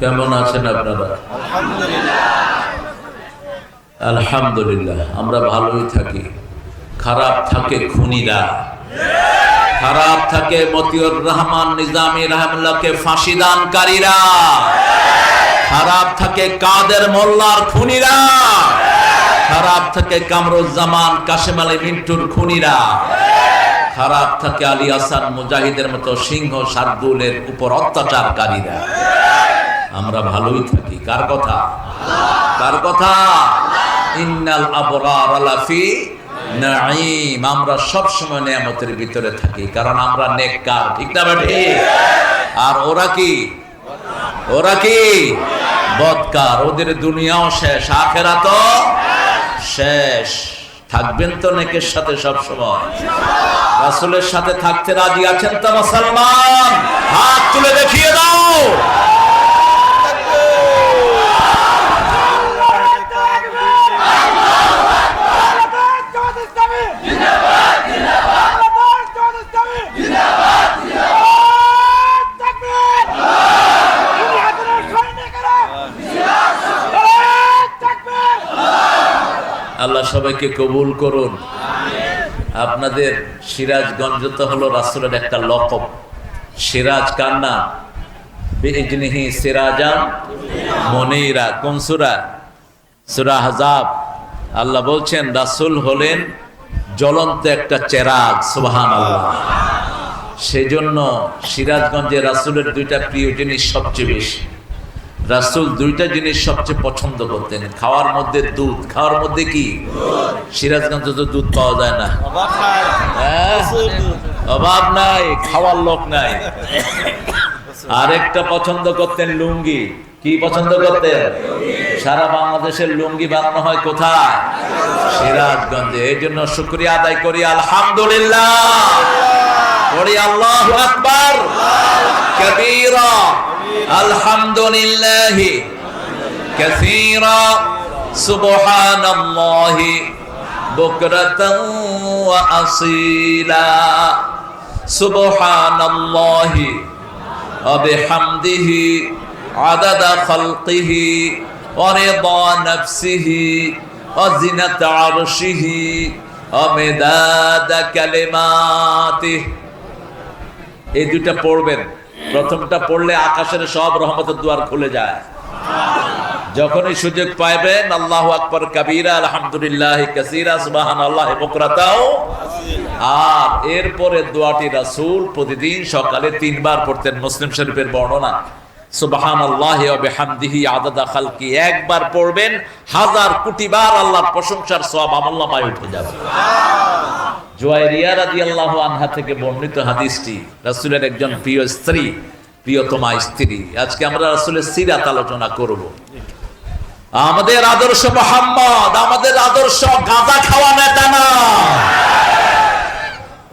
কেমন আছেন আপনারা? আলহামদুলিল্লাহ, আমরা ভালোই থাকি। খারাপ থাকে খুনিরা। খারাপ থাকে মতিউর রহমান নিজামী রহমুল্লাহকে ফাঁসি দানকারীরা খারাপ থাকে কাদের মোল্লার খুনিরা। খারাপ থাকে কামরুজ্জামান, কাশেম আলী মিন্টুর খুনিরা। খারাপ থাকে আলী আসান মুজাহিদের মতো সিংহ শার্দুলের উপর অত্যাচারকারীরা। আমরা ভালোই থাকি। কার কথা? কার কথা? ইন্নাল আবরার লাফি নাঈম। আমরা সব সময় নিয়ামতের ভিতরে থাকি, কারণ আমরা নেককার, ঠিক না আর ওরা কি? ওরা কি? বদকার। ওদের দুনিয়াও শেষ আখেরা তো শেষ। থাকবেন তো নেকের সাথে সব সময় রাসূলের সাথে থাকতে রাজি আছেন তো মুসলমান? হাত তুলে দেখিয়ে দাও। আল্লাহ সবাইকে কবুল করুন। আপনাদের সিরাজগঞ্জ তো হলো রাসুলের একটা লকব। সিরাজ কান্না বিজনিহি সিরাজাম মনিরা। কোন সুরা? সুরা হাজাব আল্লাহ বলছেন, রাসুল হলেন জ্বলন্ত একটা চেরাগ সুবাহান আল্লাহ সেজন্য সিরাজগঞ্জে রাসুলের দুইটা প্রিয় জিনিস সবচেয়ে বেশি। রাসুল দুইটা জিনিস সবচেয়ে পছন্দ করতেন। খাওয়ার মধ্যে দুধ। খাওয়ার মধ্যে কি? সিরাজগঞ্জ তো দুধ পাওয়া যায় না। হ্যাঁ? অভাব নাই, খাওয়ার লোক নাই। আরেকটা পছন্দ করতেন লুঙ্গি। কি পছন্দ করতেন? সারা বাংলাদেশের লুঙ্গি বানানো হয় কোথায়? সিরাজগঞ্জে। এই জন্য শুক্রিয়া আদায় করি, আলহামদুলিল্লাহ। করি আল্লাহ আকবার। কবীরা। আলহামদুলিল্লাহ كثيرا سبحان الله بكرة وأصيلا سبحان الله وبحمده عدد خلقه ورضا نفسه وزنة عرشه ومداد كلماته এই দুইটা পড়বেন প্রথমটা পড়লে আকাশের সব রহমতের দুয়ার খুলে যায়। যখনই সুযোগ পাইবেন, আল্লাহ আকবর কাবিরা, আলহামদুলিল্লাহ কাসিরা সুবাহান আল্লাহ বকরাতাও। আর এরপরে দোয়াটি রাসুল প্রতিদিন সকালে তিনবার পড়তেন মুসলিম শরীফের বর্ণনা। আল্লাহ একবার পড়বেন, হাজার কোটি বার আল্লাহর প্রশংসার সব উঠে যাবে। রাদিয়াল্লাহু আনহা থেকে বর্ণিত হাদিসটি, রাসূলের একজন প্রিয় স্ত্রী, প্রিয়তমা স্ত্রী। আজকে আমরা রাসূলের সিরাত আলোচনা করব। আমাদের আদর্শ মোহাম্মদ, আমাদের আদর্শ গাঁজা খাওয়া নেতা না।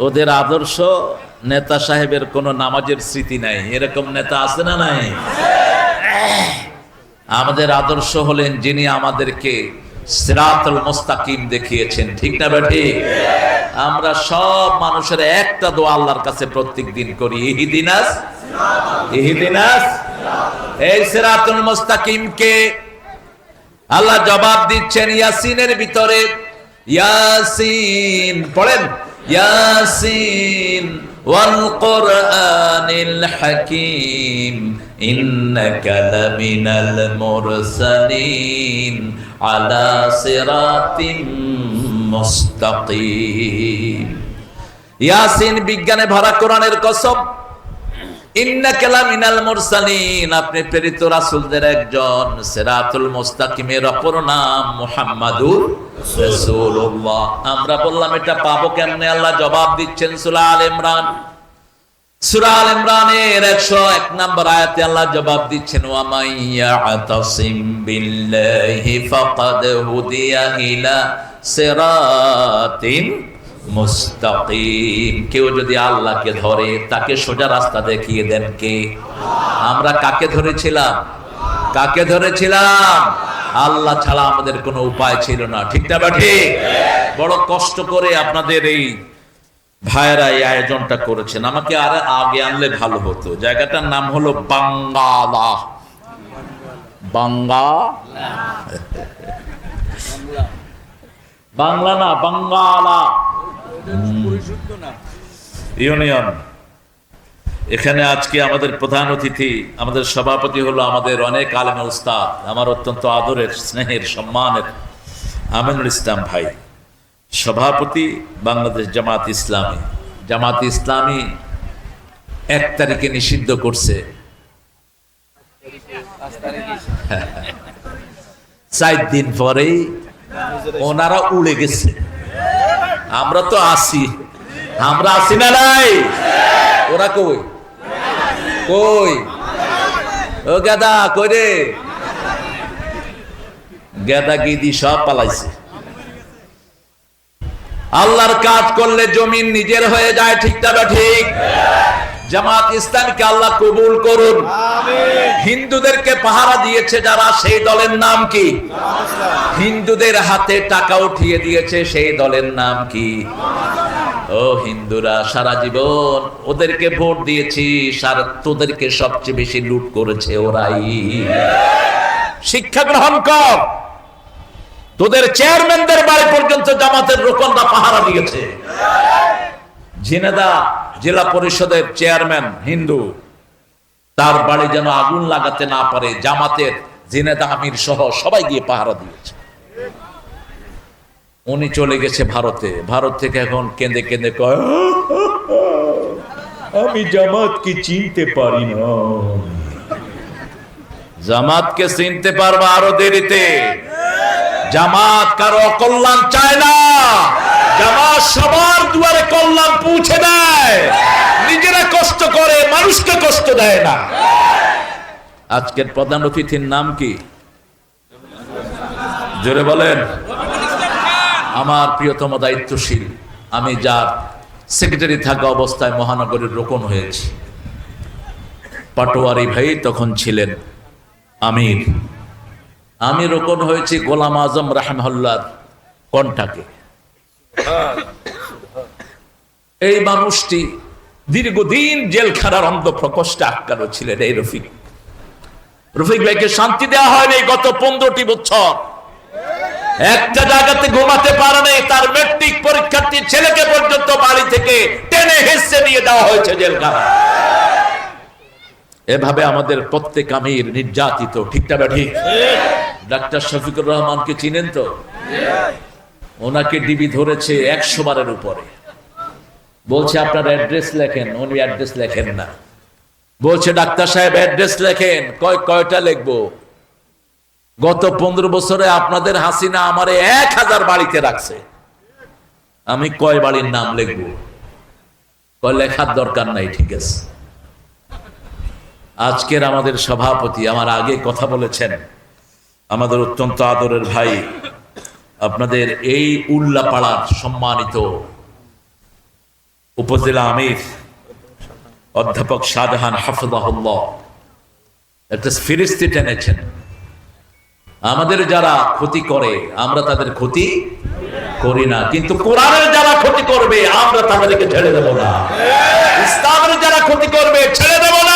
ওদের আদর্শ নেতা সাহেবের কোনো নামাজের স্মৃতি নাই। এরকম নেতা আছে না নাই? আমাদের আদর্শ হলেন যিনি আমাদেরকে সিরাতুল মুস্তাকিম দেখিয়েছেন। ঠিক না বেঠি? আমরা সব মানুষের একটা দোয়া আল্লাহর কাছে প্রত্যেক দিন করি। ইহিদিনাস? ইহিদিনাস? এই সিরাতুল মুস্তাকিমকে আল্লাহ জবাব দিচ্ছেন ইয়াসিনের ভিতরে। ইয়াসিন, পড়েন। ইয়াসিন ওয়াল الحكيم হাকিম لمن المرسلين على صراط مستقيم ইয়াসিন বিজ্ঞানে ভরা কোরআনের কসম আপনি প্রেরিত রাসূলদের একজন সিরাতুল মুস্তাকিমের অপর নাম মুহাম্মাদুর আমরা বললাম, এটা পাবো কেমনে? আল্লাহ জবাব দিচ্ছেন সূরা আল ইমরান। সূরা আল ইমরানের 101 নম্বর আয়াতে আল্লাহ জবাব দিচ্ছেন ওয়া ফাকাদ হুদিয়া ইলা কেউ যদি আল্লাহকে ধরে, তাকে সোজা রাস্তা দেখিয়ে দেন কে? আমরা কাকে ধরেছিলাম? কাকে ধরেছিলাম? আল্লাহ ছাড়া আমাদের কোনো উপায় ছিল না। ঠিক না ঠিক? বড় কষ্ট করে আপনাদের এই ভাইয়েরা এই আয়োজনটা করেছেন। আমাকে আর আগে আনলে ভালো হতো। জায়গাটার নাম হলো বাঙ্গালা। বাঙ্গা? বাংলা না, বাঙ্গালা। ইউনিয়ন এখানে আজকে আমাদের প্রধান অতিথি আমাদের সভাপতি হলো আমাদের অনেক আলেম উস্তাদ আমার অত্যন্ত আদরের স্নেহের সম্মানের আমিনুল ইসলাম ভাই সভাপতি বাংলাদেশ জামাত ইসলামী। জামাত ইসলামী এক তারিখে নিষিদ্ধ করছে। চার দিন পরেই ওনারা উড়ে গেছে। আমরা তো আসি। আমরা আসি না নাই? ওরা কই? কই? ও গেদা, কই রে? গেদা গিদি সব পালাইছে। আল্লাহর কাজ করলে জমিন নিজের হয়ে যায় ঠিক না ঠিক? জামাত ইসলামকে আল্লাহ কবুল করুন। হিন্দুদেরকে পাহারা দিয়েছে যারা সেই দলের নাম কি? হিন্দুদের হাতে টাকা উঠিয়ে দিয়েছে সেই দলের নাম কি? ও হিন্দুরা সারা জীবন ওদেরকে ভোট দিয়েছি সারা তোদেরকে সবচেয়ে বেশি লুট করেছে ওরাই। শিক্ষা গ্রহণ কর। তোদের চেয়ারম্যানদের বাড়ি পর্যন্ত জামাতের রোকনরা পাহারা দিয়েছে। ঝিনেদা জেলা পরিষদের চেয়ারম্যান হিন্দু, তার বাড়ি যেন আগুন লাগাতে না পারে, জামাতের জিনেদা আমির সহ সবাই গিয়ে পাহারা দিয়েছে। উনি চলে গেছে ভারতে। ভারত থেকে এখন কেঁদে কেঁদে কয়, আমি জামাতকে চিনতে পারি না। জামাতকে চিনতে পারবা আরও দেরিতে। জামাত কারও কল্যাণ চায় না। জামাত সবার দুয়ারে কল্যাণ পৌঁছে দেয়। নিজেরা কষ্ট করে, মানুষকে কষ্ট দেয় না। আজকের প্রধান অতিথির নাম কি? জোরে বলেন। আমার প্রিয়তম দায়িত্বশীল, আমি যার সেক্রেটারি থাকা অবস্থায় মহানগরের রোপণ হয়েছি। পাটোয়ারি ভাই তখন ছিলেন আমির। আমি রোকন হয়েছি গোলাম আজম রাহমহল্লার কণ্ঠাকে। এই মানুষটি দীর্ঘদিন জেলখানার অন্ধ প্রকোষ্ঠে আটকানো ছিলেন এই রফিক। রফিক ভাইকে শান্তি দেওয়া হয়নি গত পনেরোটি বছর। একটা জায়গাতে ঘুমাতে পারে নাই, তার মেট্রিক পরীক্ষার্থী ছেলেকে পর্যন্ত বাড়ি থেকে টেনে হেসে নিয়ে দেওয়া হয়েছে জেলখানা এভাবে আমাদের প্রত্যেক আমির নির্যাতিত ঠিকটা বা ঠিক? ডাক্তার শফিকুর রহমানকে চিনেন তো? ওনাকে ডিবি ধরেছে একশো বারের উপরে। বলছে, আপনার অ্যাড্রেস লেখেন। উনি অ্যাড্রেস লেখেন না। বলছে, ডাক্তার সাহেব, অ্যাড্রেস লেখেন। কয়, কয়টা লিখব? গত পনেরো বছরে আপনাদের হাসিনা আমারে এক হাজার বাড়িতে রাখছে। আমি কয় বাড়ির নাম লিখব? কয়, লেখার দরকার নাই, ঠিক আছে। আজকের আমাদের সভাপতি আমার আগে কথা বলেছেন আমাদের অত্যন্ত আদরের ভাই, আপনাদের এই উল্লাপাড়ার সম্মানিত উপজেলা আমির, অধ্যাপক শাহজাহান হাফিজাহুল্লাহ। একটা ফিরিস্তি টেনেছেন। আমাদের যারা ক্ষতি করে, আমরা তাদের ক্ষতি করি না। কিন্তু কোরআনের যারা ক্ষতি করবে, আমরা তাদেরকে ছেড়ে দেব না। ইসলামের যারা ক্ষতি করবে, ছেড়ে দেব না।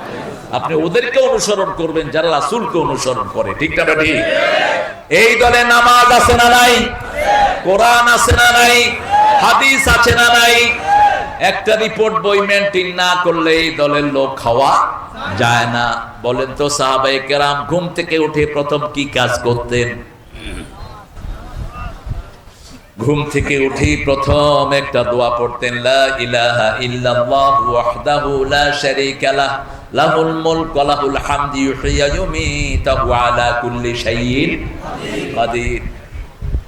আপনি ওদেরকে অনুসরণ করবেন যারা রাসূলকে অনুসরণ করে। ঠিক না ঠিক এই দলে নামাজ আছে না নাই? কোরআন আছে না নাই? হাদিস আছে না নাই? একটা রিপোর্ট বই মেনটেন না করলে এই দলের লোক খাওয়া যায় না। বলেন তো সাহাবায়ে কেরাম, ঘুম থেকে উঠে প্রথম কি কাজ করতেন? ঘুম থেকে উঠি প্রথম একটা দোয়া পড়তেন ইলাহা কুল্লি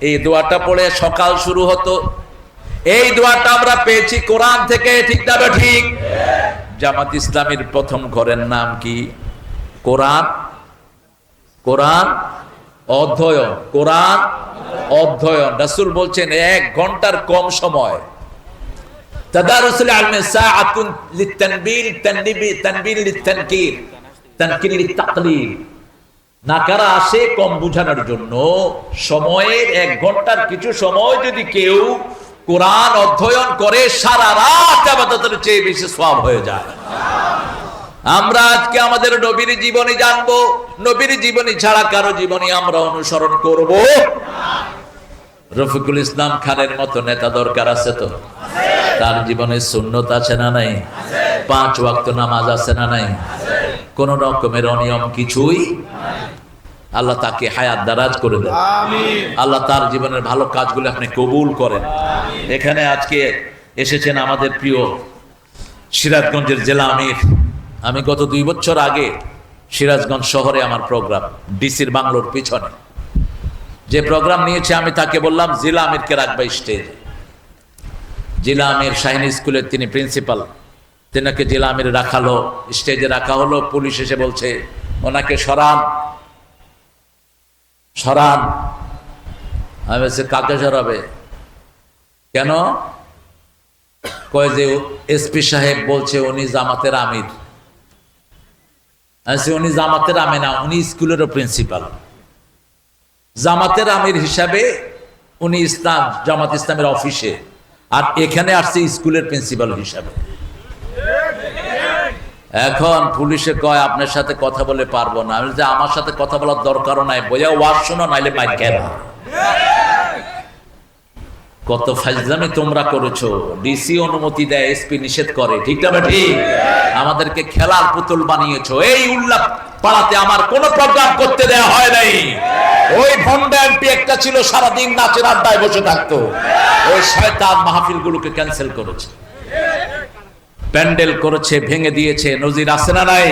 এই দোয়াটা পড়ে সকাল শুরু হতো। এই দোয়াটা আমরা পেয়েছি কোরআন থেকে, ঠিক ঠিক জামাত ইসলামের প্রথম ঘরের নাম কি? কোরআন? কোরআন? অধ্যয়ন, কোরআন অধ্যয়ন। রাসূল বলছেন, এক ঘণ্টার কম সময়। নাকারা আসে, কম বুঝানোর জন্য। এক ঘণ্টার কিছু সময় যদি কেউ অধ্যয়ন করে, সারা রাত আবাদতের চেয়ে বেশি সওয়াব হয়ে যায়। আমরা আজকে আমাদের নবীর জীবনী জানব। নবীর জীবনী ছাড়া কারও জীবনী আমরা অনুসরণ করব। রফিকুল ইসলাম খানের মতো নেতা দরকার আছে তো? তার জীবনে সুন্নত আছে না নাই? পাঁচ ওয়াক্ত নামাজ আছে না নাই? কোন রকমের অনিয়ম কিছুই আল্লাহ তাকে হায়াত দারাজ করে দেন। আল্লাহ তার জীবনের ভালো কাজগুলো আপনি কবুল করেন। এখানে আজকে এসেছেন আমাদের প্রিয় সিরাজগঞ্জের জেলা আমির। আমি গত দুই বছর আগে সিরাজগঞ্জ শহরে আমার প্রোগ্রাম, ডিসির বাংলোর পিছনে। যে প্রোগ্রাম নিয়েছে, আমি তাকে বললাম, জিলা আমিরকে রাখবে স্টেজ। জিলা আমির শাহিন স্কুলের তিনি প্রিন্সিপাল। তেনাকে জেলা আমির রাখালো, স্টেজে রাখা হলো। পুলিশ এসে বলছে, ওনাকে সরান। সরান। আমি বলছি, কাকে সরাবে? কেন? কয় যে এসপি সাহেব বলছে, উনি জামাতের আমির। উনি জামাতের আমির না উনি স্কুলেরও প্রিন্সিপাল। জামাতের আমির হিসাবে উনি ইসলাম জামাত ইসলামের অফিসে। আর এখানে আসছে স্কুলের প্রিন্সিপাল হিসাবে। এখন পুলিশে কয় আপনার সাথে কথা বলে পারব না। আমি বলছি, আমার সাথে কথা বলার দরকারও নাই। বোঝা ওয়াজ শোনো নাইলে মাইর কেন কত ফাইজলামি তোমরা করেছ? ডিসি অনুমতি দেয় এসপি নিষেধ করে। ঠিক না ঠিক আমাদেরকে খেলার পুতুল বানিয়েছো। এই উল্লাপ পাড়াতে আমার কোনো প্রোগ্রাম করতে দেয়া হয় নাই। ওই ভন্ডা এমপি একটা ছিল, সারাদিন নাচের আড্ডায় বসে থাকতো। ওই শয়তান মাহফিল গুলোকে ক্যান্সেল করেছে। প্যান্ডেল করেছে, ভেঙে দিয়েছে। নজির আছে না নাই?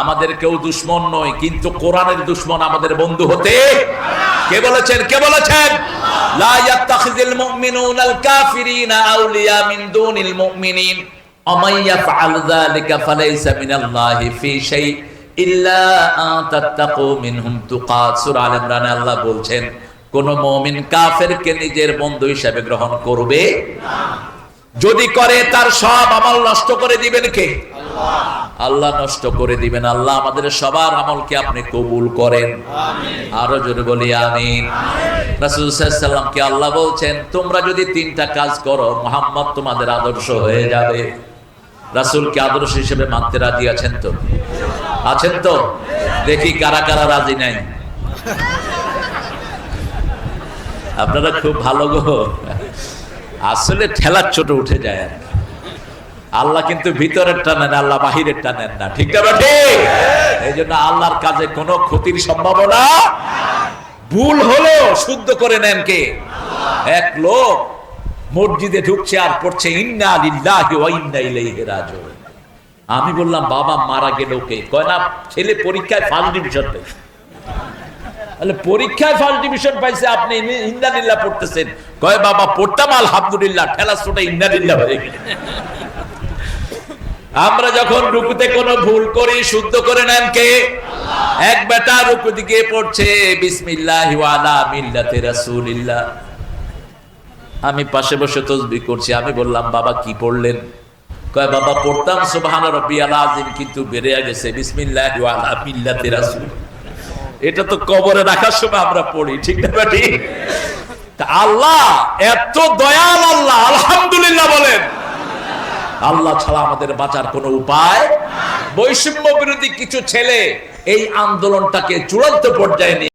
আমাদের কেউ দুশ্মন নয়, কিন্তু কোরআনের দুশ্মন আমাদের বন্ধু হতে কে বলেছেন? কে বলেছেন? লা ইয়াত্তাখিযুল মুমিনুনাল কাফিরিনা আউলিয়া মিন দুনিল মুমিনিন। ওমান ইয়াফআল যালিকা ফালাইসা মিনাল্লাহি ইল্লা আন তাত্তাকু মিনহুম তুকা। সূরা আল আল্লাহ বলছেন, কোন মুমিন কাফেরকে নিজের বন্ধু হিসেবে গ্রহণ করবে না। যদি করে তার সব আমল নষ্ট করে দিবেন কে? আল্লাহ নষ্ট করে দিবেন। আল্লাহ আমাদের সবার আমলকে আপনি কবুল করেন। আরও জোরে বলি, আমিন। আল্লাহ বলছেন, তোমরা যদি তিনটা কাজ করো, মোহাম্মদ তোমাদের আদর্শ হয়ে যাবে। রাসুলকে আদর্শ হিসেবে মানতে রাজি আছেন তো? আছেন তো? দেখি কারা কারা রাজি নাই। আপনারা খুব ভালো গো। আসলে ঠেলার ছোট উঠে যায় আর আল্লাহ কিন্তু ভিতরের টানেন আল্লাহ বাহিরের টানেন না। ঠিক না ঠিক এই জন্য আল্লাহর কাজে কোনো ক্ষতির সম্ভাবনা ভুল হলো শুদ্ধ করে নেন কে? এক লোক মসজিদে ঢুকছে আর পড়ছে, ইন্না আমি বললাম, বাবা মারা গেল কে? কয় না, ছেলে পরীক্ষায় ফার্স্ট ডিভিশন তাহলে পরীক্ষায় ফার্স্ট ডিভিশন পাইছে আপনি ইন্দানিল্লাহ পড়তেছেন। কয় বাবা পড়তাম আলহামদুলিল্লাহ ঠেলা ছোটা ইন্দানিল্লাহ হয়ে গেল। আমরা যখন রুকুতে কোনো ভুল করি শুদ্ধ করে নেন কে? এক বেটা রুকু দিকে পড়ছে বিসমিল্লাহি আলা মিল্লাতি রাসূলিল্লাহ। আমি পাশে বসে তসবিহ করছি আমি বললাম বাবা কি পড়লেন? কয় বাবা পড়তাম সুবহান রাব্বিয়াল আযীম কিন্তু বেড়ে গেছে বিসমিল্লাহি আলা মিল্লাতি রাসূল। এটা তো কবরে রাখার সময় আমরা পড়ি, ঠিক না বেটি? আল্লাহ, এত দয়াল আল্লাহ, আলহামদুলিল্লাহ বলেন। আল্লাহ ছাড়া আমাদের বাঁচার কোনো উপায় বৈষম্য বিরোধী কিছু ছেলে এই আন্দোলনটাকে চূড়ান্ত পর্যায়ে নিয়ে